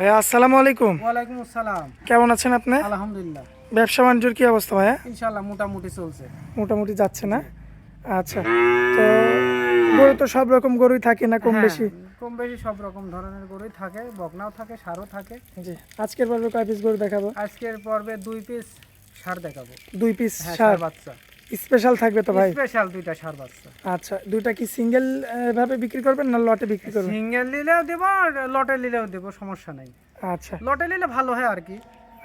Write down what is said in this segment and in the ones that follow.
ভাইয়া আসসালামু আলাইকুম। ওয়ালাইকুম আসসালাম। কেমন আছেন আপনি? আলহামদুলিল্লাহ। ব্যবসা বাণিজ্যর কি অবস্থা ভাইয়া? ইনশাল্লাহ মোটামুটি চলছে। মোটামুটি যাচ্ছে না? আচ্ছা। তো গরু তো সব রকম গরুই থাকে না কম হ্যাঁ, বেশি? কম বেশি সব রকম ধরনের গরুই থাকে বকনাও থাকে সারও থাকে। জি। আজকের পর্বে কয় পিস গরু দেখাবো? আজকের পর্বে দুই পিস সার দেখাবো। দুই পিস হ্যাঁ সার বাচ্চা। স্পেশাল থাকবে তো ভাই? স্পেশাল দুইটা সার বাচ্চা। আচ্ছা দুইটা কি সিঙ্গেল ভাবে বিক্রি করবেন না লটে বিক্রি করবেন? সিঙ্গেল নিলেও দেবো আর লটে নিলেও দেবো সমস্যা নেই। আচ্ছা। লটে নিলে ভালো হয় আর কি।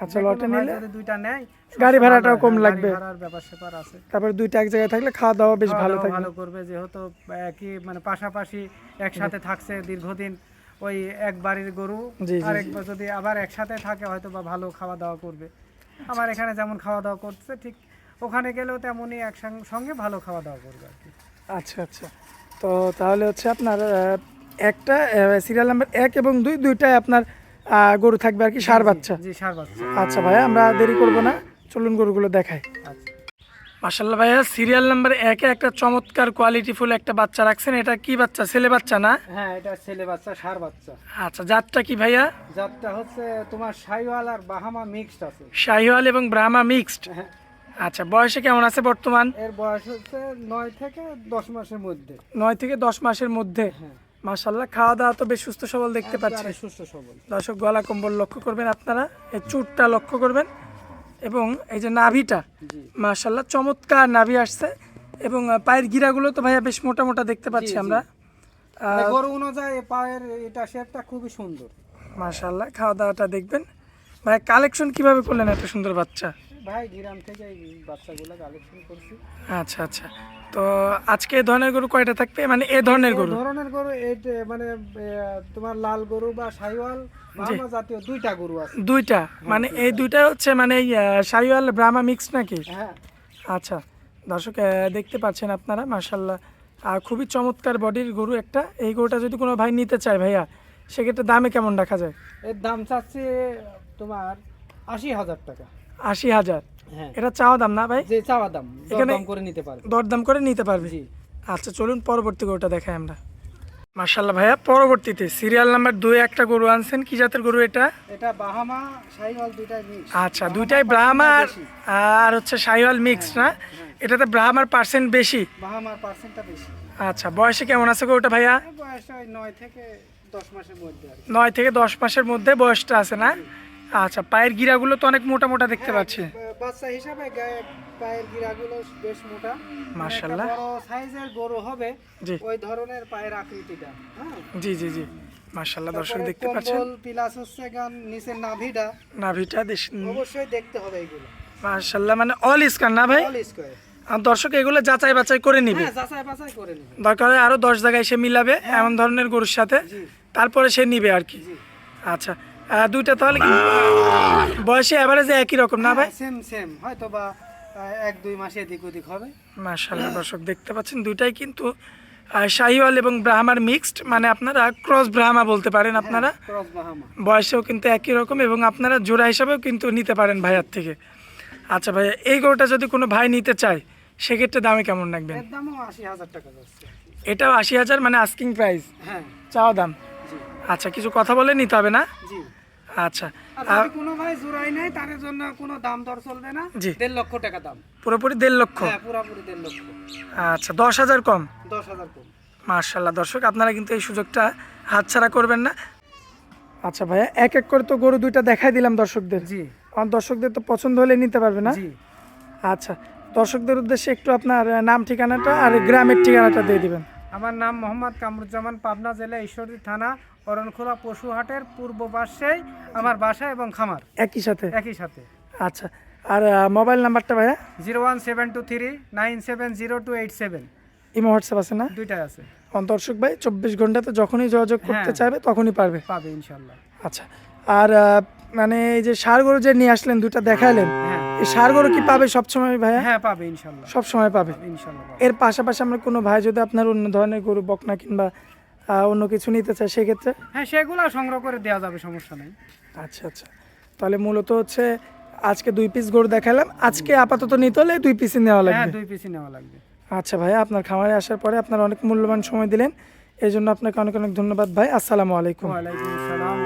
আচ্ছা লটে নিলে দুইটা নেয় গাড়ি ভাড়াটাও কম লাগবে। ভাড়ার ব্যাপার স্যাপার আছে। তারপরে দুইটা এক জায়গায় থাকলে খাওয়া দাওয়া বেশ ভালো থাকবে। ভালো করবে যেহেতু একই মানে পাশাপাশি একসাথে থাকছে দীর্ঘদিন ওই এক বাড়ির গরু। জি, আরেক যদি আবার একসাথে থাকে হয়তো বা ভালো খাওয়া দাওয়া করবে। আমার এখানে যেমন খাওয়া দাওয়া করছে ঠিক ওখানে গেলেও তেমনই একসঙ্গে সঙ্গে ভালো খাওয়া দাওয়া করবে আর কি। আচ্ছা আচ্ছা। তো তাহলে হচ্ছে আপনার একটা সিরিয়াল নাম্বার এক এবং দুই দুইটাই আপনার গরু থাকবে আর কি সার বাচ্চা। জি সার বাচ্চা। আচ্ছা ভাইয়া আমরা দেরি করব না। চলুন গরুগুলো দেখাই। আচ্ছা। মাসাল্লাহ ভাইয়া সিরিয়াল নাম্বার একে একটা চমৎকার কোয়ালিটিফুল একটা বাচ্চা রাখছেন। এটা কি বাচ্চা? ছেলে বাচ্চা না? হ্যাঁ এটা ছেলে বাচ্চা সার বাচ্চা। আচ্ছা জাতটা কি ভাইয়া? জাতটা হচ্ছে তোমার সাইওয়াল আর বাহামা মিক্সড আছে। শাহিওয়াল এবং ব্রাহ্মা মিক্সড হ্যাঁ। আচ্ছা বয়সে কেমন আছে বর্তমান? এর বয়স হচ্ছে নয় থেকে দশ মাসের মধ্যে। নয় থেকে দশ মাসের মধ্যে? হ্যাঁ। মাসাল্লাহ খাওয়া দাওয়া তো বেশ সুস্থ সবল দেখতে পাচ্ছি। একবারে সুস্থ সবল। দর্শক গলা কম্বল লক্ষ্য করবেন আপনারা এই চুটটা লক্ষ্য করবেন এবং এই যে নাভিটা জি। মাশাল্লাহ চমৎকার নাভি আসছে এবং আহ, পায়ের গিরাগুলো তো ভাইয়া বেশ মোটা মোটা দেখতে পাচ্ছি জি। আমরা। মানে গরু অনুযায়ী এ পায়ের এটা শেপটা খুবই সুন্দর। মাশাল্লাহ খাওয়া দাওয়াটা দেখবেন। ভাই কালেকশন কীভাবে করলেন এত সুন্দর বাচ্চা? ভাই গ্রাম থেকে এই বাচ্চাগুলো কালেকশন করছি। আচ্ছা আচ্ছা। তো আজকে এই ধরনের গরু কয়টা থাকবে? মানে এ ধরনের গরু? ধরনের গরু এই মানে তোমার লাল গরু বা সাইওয়াল বাহামা জাতীয় দুইটা গরু আছে। দুইটা? মানে এই দুইটা হচ্ছে মানে সাইওয়াল ব্রাহ্মা মিক্স নাকি? হ্যাঁ। আচ্ছা। দর্শক দেখতে পাচ্ছেন আপনারা মাশাল্লাহ আর খুবই চমৎকার বডির গরু একটা। এই গরুটা যদি কোনো ভাই নিতে চায় ভাইয়া সেক্ষেত্রে দামে কেমন রাখা যায়? এর দাম চাচ্ছে তোমার আশি হাজার টাকা। আশি হাজার। হ্যাঁ। এটা চাওয়া দাম না ভাই? যে চাওয়া দাম এখানে- করে নিতে পারবে। দরদাম করে নিতে পারবে। আচ্ছা চলুন পরবর্তী গরুটা দেখাই আমরা। মার্শাল্লাহ ভাইয়া পরবর্তীতে সিরিয়াল নাম্বার দুই একটা গরু আনছেন। কি জাতের গরু এটা? এটা বাহামা সাইওয়াল দুইটাই মিক্স আচ্ছা দুইটাই ব্রাহ্মার আর হচ্ছে সাইওয়াল মিক্স না? এটাতে ব্রাহ্মার পার্সেন্ট বেশি? বাহামার পার্সেন্টটা বেশি। আচ্ছা বয়সে কেমন আছে গরুটা ভাইয়া? বয়স ওই নয় থেকে দশ মাসের মধ্যে আর। নয় থেকে দশ মাসের মধ্যে বয়সটা আছে না? আচ্ছা পায়ের গিরাগুলো তো অনেক মোটা মোটা দেখতে পাচ্ছি। বাচ্চা হিসাবে পায়ের গিরাগুলো বেশ মোটা। মাশাআল্লাহ। বড় সাইজের গরু হবে ওই ধরনের পায়ের আকৃতিটা হ্যাঁ। জি জি জি। মার্শাল্লাহ দর্শক দেখতে পাচ্ছেন। প্লাস হচ্ছে গান নিচের নাভিটা। নাভিটা অবশ্যই দেখতে হবে এইগুলো মার্শাল্লাহ মানে অল না ভাই? অল স্কোয়ার আর দর্শক এগুলো যাচাই বাছাই করে নিবে। হ্যাঁ যাচাই বাছাই করে নেবেন দরকার হয় আরও দশ জায়গায় সে মিলাবে এমন ধরনের গরুর সাথে। তারপরে সে নিবে আর কি। আচ্ছা দুইটা তাহলে কি বয়সে অ্যাভারেজে একই রকম না ভাই? সেম সেম হয়তো বা এক দুই মাসে এদিক ওদিক হবে। মার্শাল্লাহ দর্শক দেখতে পাচ্ছেন দুইটাই কিন্তু শাহিওয়াল এবং ব্রাহ্মার মিক্সড মানে আপনারা ক্রস ব্রাহ্মা বলতে পারেন আপনারা। বয়সেও কিন্তু একই রকম এবং আপনারা জোড়া হিসাবেও কিন্তু নিতে পারেন ভাইয়ার থেকে। আচ্ছা ভাইয়া এই গরুটা যদি কোনো ভাই নিতে চায় সেক্ষেত্রে দামে কেমন রাখবেন? যাচ্ছে। এটাও আশি হাজার মানে আস্কিং প্রাইস হ্যাঁ। চাওয়া দাম। আচ্ছা কিছু কথা বলে নিতে হবে না? জি। আচ্ছা। আর কোনো ভাই জোড়াই নেই তাদের জন্য কোনো দাম দর চলবে না। জি। দেড় লক্ষ টাকা দাম। পুরোপুরি দেড় লক্ষ? হ্যাঁ পুরাপুরি দেড় লক্ষ। আচ্ছা দশ হাজার কম? দশ হাজার কম। মার্শাল্লাহ দর্শক আপনারা কিন্তু এই সুযোগটা হাতছাড়া করবেন না। আচ্ছা ভাইয়া এক এক করে তো গরু দুইটা দেখাই দিলাম দর্শকদের। জি। আমার দর্শকদের তো পছন্দ হলে নিতে পারবে না। জি। আচ্ছা দর্শকদের উদ্দেশ্যে একটু আপনার নাম ঠিকানাটা আর গ্রামের ঠিকানাটা দিয়ে দিবেন। আমার নাম মোহাম্মদ কামরুজ্জামান পাবনা জেলা ঈশ্বরদী থানা অরণখোলা পশুহাটের পূর্ব পাশেই আমার বাসা এবং খামার। একই সাথে? একই সাথে। আচ্ছা আর মোবাইল নাম্বারটা ভাইয়া? Zero one seven two three nine seven zero two eight seven. Imo WhatsApp আছে না? দুইটাই আছে। দর্শক ভাই চব্বিশ ঘন্টাতে যখনই যোগাযোগ করতে হ্যাঁ। চাইবে তখনই পারবে। পাবে ইনশাল্লাহ। আচ্ছা আর মানে এই যে সার গরু যে নিয়ে আসলেন দুটা দেখাইলেন হ্যাঁ। এই সার গরু কি পাবে সবসময় ভাইয়া? হ্যাঁ পাবে ইনশাল্লাহ। সব সময় পাবে ইনশাল্লাহ এর পাশাপাশি আমরা কোনো ভাই যদি আপনার অন্য ধরনের গরু বকনা কিংবা অন্য কিছু নিতে চায় সেক্ষেত্রে? হ্যাঁ সেগুলো সংগ্রহ করে দেওয়া যাবে সমস্যা নেই। আচ্ছা আচ্ছা। তাহলে মূলত হচ্ছে আজকে দুই পিস গরু দেখালাম। আজকে আপাতত নিতে হলে দুই পিসই নেওয়া হ্যাঁ লাগবে। দুই পিসই নেওয়া লাগবে। আচ্ছা ভাই আপনার খামারে আসার পরে আপনার অনেক মূল্যবান সময় দিলেন। এই জন্য আপনাকে অনেক অনেক ধন্যবাদ ভাই। আসসালামু আলাইকুম। ওয়ালাইকুম আসসালাম।